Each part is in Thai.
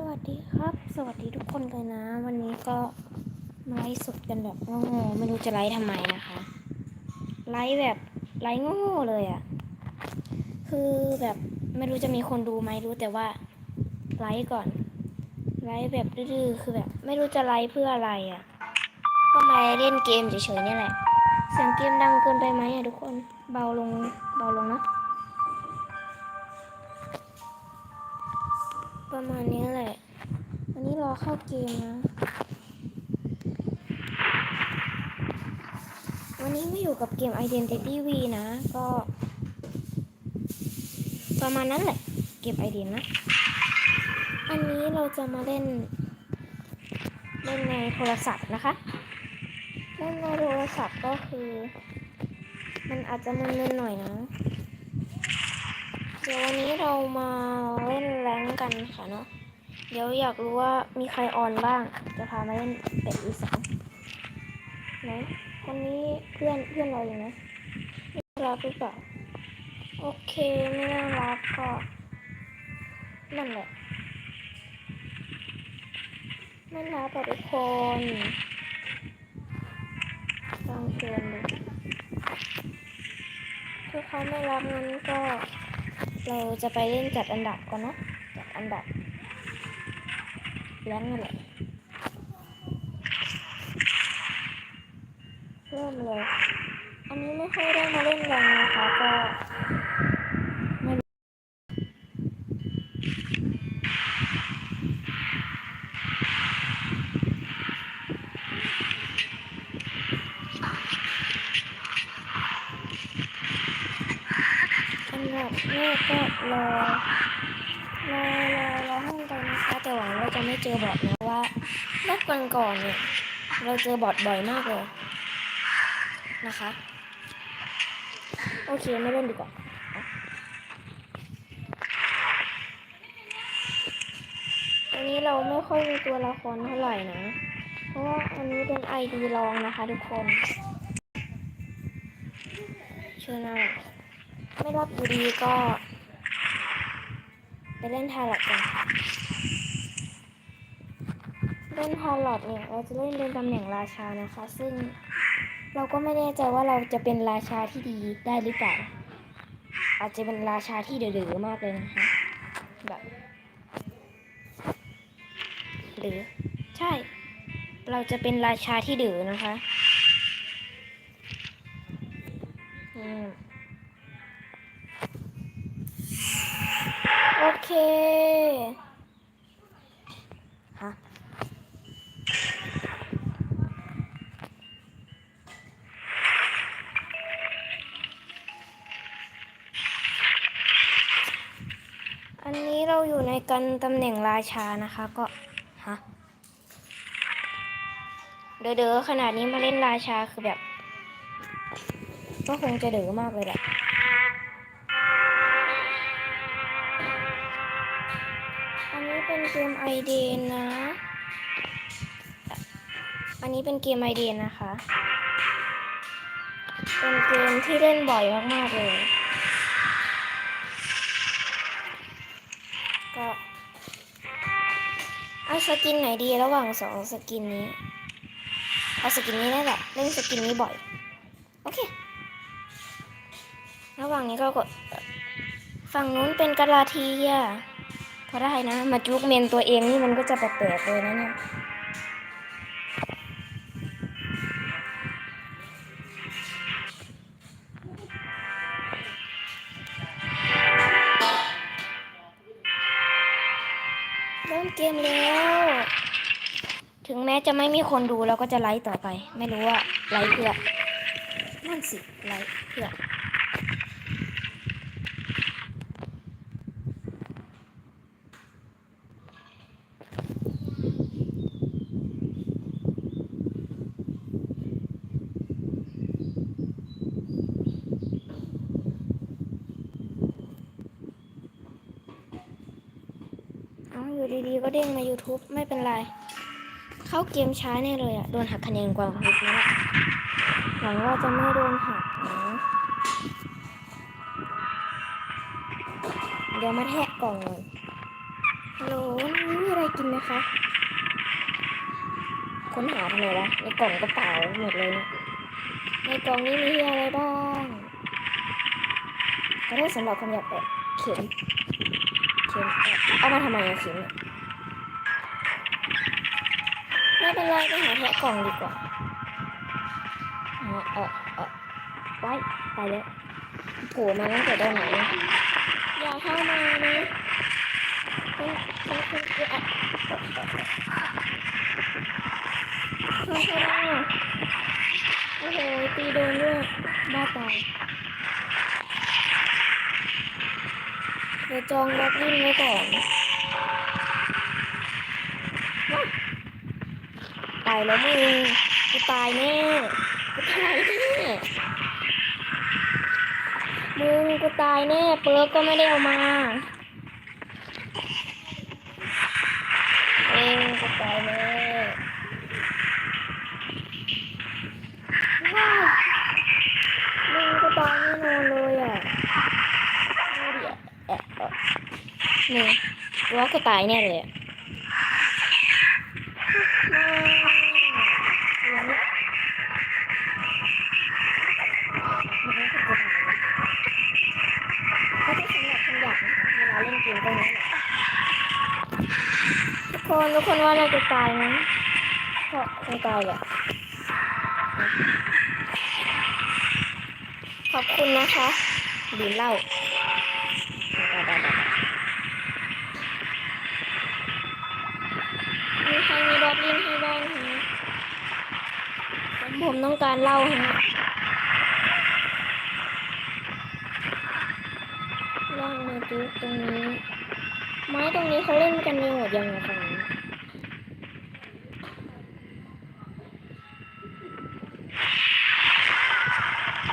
สวัสดีครับ สวัสดีทุกคนเลยนะ วันนี้ก็มาไลฟ์สดกันแบบโง่ๆไม่รู้จะไลฟ์ทำไมนะคะไลฟ์แบบไลฟ์โง่ๆเลยอะ่ะ คือแบบไม่รู้จะมีคนดูไหมรู้แต่ว่าไลฟ์ก่อนไลฟ์แบบดื้อๆคือแบบ ไม่รู้จะไลฟ์เพื่ออะไรอะ่ะ ก็มาเล่นเกมเฉยๆนี่แหละเสียงเกมดังเกินไปไหมอะทุกคนเบาลงเบาลงนะ ประมาณนี้แหละอันนี้รอเข้าเกมนะ วันนี้ไม่อยู่กับเกม Identity V นะ ก็ ประมาณนั้นแหละ เกมไอเดียนะ อันนี้เราจะมาเล่น เล่นในโทรศัพท์นะคะ เล่นในโทรศัพท์ก็คือ มันอาจจะมึนๆหน่อยนะ เดี๋ยววันนี้เรามา กันค่ะเนาะ เดี๋ยวอยากรู้ว่ามีใครออนบ้าง จะพามาเล่นเป็ดอีสานไหนคนนี้เพื่อนเพื่อนเราอยู่ไหมไม่รับหรือเปล่า โอเคไม่น่ารักก็นั่นแหละไม่รักกับทุกคนฟังเตือนเลยถ้าเขาไม่รับงั้นก็ เราจะไปเล่นจัดอันดับก่อนเนาะ อันดับแล้วนั่นแหละเริ่มเลย อันนี้ไม่ค่อยได้มาเล่นแรงนะคะก็ไม่อันดับแรกก็รอ รอรอรอห้องกันนะคะแต่หวังว่าจะไม่เจอบอทนะว่าเมื่อวันก่อนเนี่ย เราเจอบอทบ่อยมากเลยนะคะ โอเคไม่เล่นดีกว่าอันนี้เราไม่ค่อยมีตัวละครเท่าไหร่นะ เพราะว่าอันนี้เป็นไอดีลองนะคะทุกคนเชื่อหน้าไม่รับดีก็ ไปเล่นทาร์ลอตกันเล่นทาร์ลอตเนี่ยเราจะเล่นเป็นตำแหน่งราชานะคะ ซึ่งเราก็ไม่แน่ใจว่าเราจะเป็นราชาที่ดีได้หรือเปล่า อาจจะเป็นราชาที่เดือๆมากเลยนะคะแบบหรือใช่ เราจะเป็นราชาที่เดือนะคะ อืม เคฮะอันนี้เราอยู่ในกันตำแหน่งราชานะคะก็ฮะเด๋อๆขนาดนี้มาเล่นราชาคือแบบ ก็คงจะเด๋อมากเลยแหละ เป็นเกมไอเดนนะ อันนี้เป็นเกมไอเดนนะคะ เป็นเกมที่เล่นบ่อยมากๆเลย ก็เอาสกินไหนดีระหว่างสองสกินนี้ เอาสกินนี้ได้แหละ เล่นสกินนี้บ่อย โอเค ระหว่างนี้ก็กดฝั่งนู้นเป็นกาลาทีอะ พอได้นะ มาจุกเมนตัวเองนี่มันก็จะแปลกๆเลยนะเนี่ยเริ่มเกมแล้ว ถึงแม้จะไม่มีคนดูเราก็จะไลฟ์ต่อไป ไม่รู้ว่าไลฟ์เพื่อนั่นสิไลฟ์เพื่อ เอาอยู่ดีๆ ก็เด้งมา YouTube ไม่เป็นไร เข้าเกมช้าแน่เลยอะโดนหักคะแนนกว่าของทุกนะหวังว่าจะไม่โดนหักนะเดี๋ยวมาแทะกล่องเลยฮัลโหลนี่มีอะไรกินนะคะ ค้นหาทำไมวะในกล่องกระเป๋าหมดเลยนี่ยในกล่องนี้มีอะไรบ้างก็ได้สำหรับคำหยาบแต่เข็มเข็มเอามาทำไมอะเข็มเนี่ย ไม่เป็นไรไปหาแทะกล่องดีกว่าเออเออเออไว้ไปแล้วโผล่มาตั้งแต่ตอนไหนอย่าเข้ามานะเฮ้ยเฮ้ยเฮ้ยเฮ้ยอะเข้าเข้ามาโอ้โหตีโดนด้วยบ้าตายเดี๋ยวจองล็อกอินไว้ก่อนว้าย ตายแล้วมึงกูตายแน่กูตายแน่มึงกูตายแน่เปิร์กก็ไม่ได้เอามาเองกูตายแน่มึงกูตายแน่นอนเลยอะนี่กูว่ากูตายแน่เลยอะ คนทุกคนว่าเราจะตายไหมก็คงตายแหละขอบคุณนะคะดื่มเหล้ามีใครมีดอกลินให้บ้างฮะผมต้องการเหล้าฮะล่างมาจุตรงนี้ ไม้ตรงนี้เขาเล่นกันยังหมดยังไงฝั่งนี้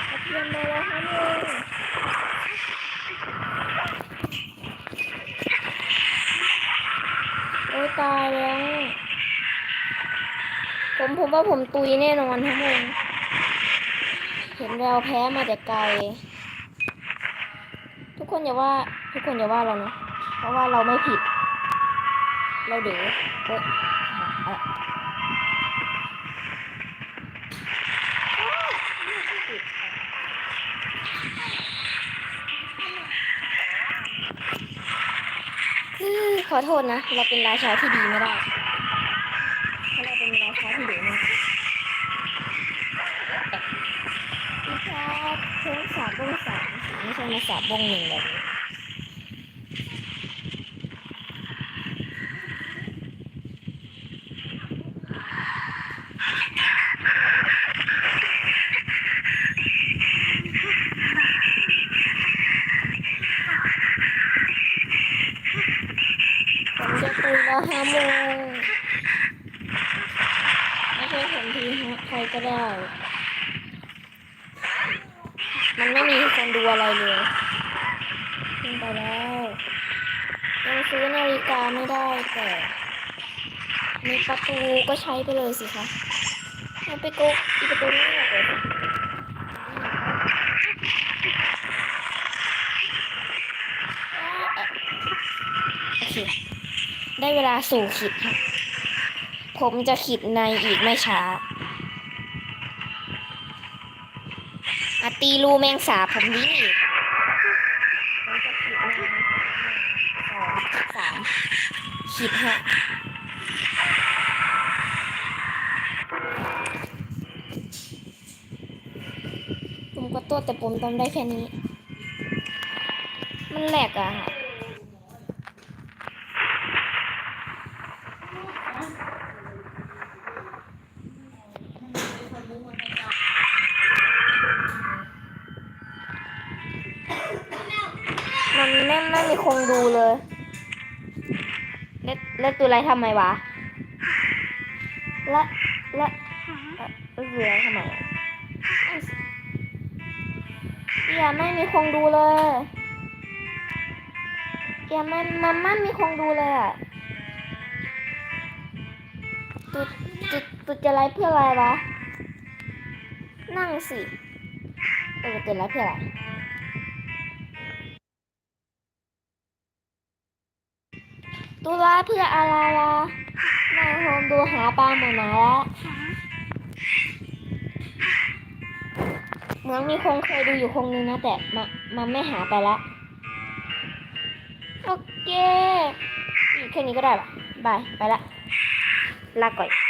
กระเทียมมาแล้วค่ะมึงโอ้ตายแล้ว ผมผมว่าผมตุยแน่นอนทั้งมึงเห็นแววแพ้มาแต่ไกล ทุกคนอย่าว่า ทุกคนอย่าว่าเรานะ เพราะว่าเราไม่ผิด เราเดือเอ้ยอะขอโทษนะ เราเป็นราชาที่ดีไม่ได้เพราะเราเป็นราชาที่ดีมากนะครับเชิญสามบงสามไม่ใช่มาสามบงหนึ่งแบบนี้ ผมจะตื่นแล้ว ห้าโมงไม่ใช่ผมทีฮะใครก็ได้ มันไม่มีคนดูอะไรเลยขึ้นไปแล้วยังซื้อนาฬิกาไม่ได้แต่มีประตูก็ใช้ไปเลยสิคะมันไปโกะอีกประตูนี่เลยโอเค ได้เวลาสู่ขิดค่ะ ผมจะขิดในอีกไม่ช้าอาตีรูแมงสาผมนี้ผมจะขิดในสองสามขิดฮะผมก็ตัวแต่ผมทำได้แค่นี้ มันแหลกอะค่ะ มันไม่ไม่มีคงดูเลยเล่นเล่นตัวไรทำไมวะ และและเอ่อเล่นตัวอทำไมอะอย่าไม่มีคงดูเลยอย่ามันมันไม่มีคงดูเลยอะตุดตุดตุดจะไลฟ์เพื่ออะไรวะ นั่งสิเออตุดไลฟ์เพื่ออะไร ตตุลาเพื่ออะไรล่ะนายโฮมดูหาปลาหมดไหนแล้วเหมือนมีคงเคยดูอยู่คงนึงนะแต่มามันไม่หาไปละโอเคอีกแค่นี้ก็ได้ปะบาย ไปละ ลาก่อน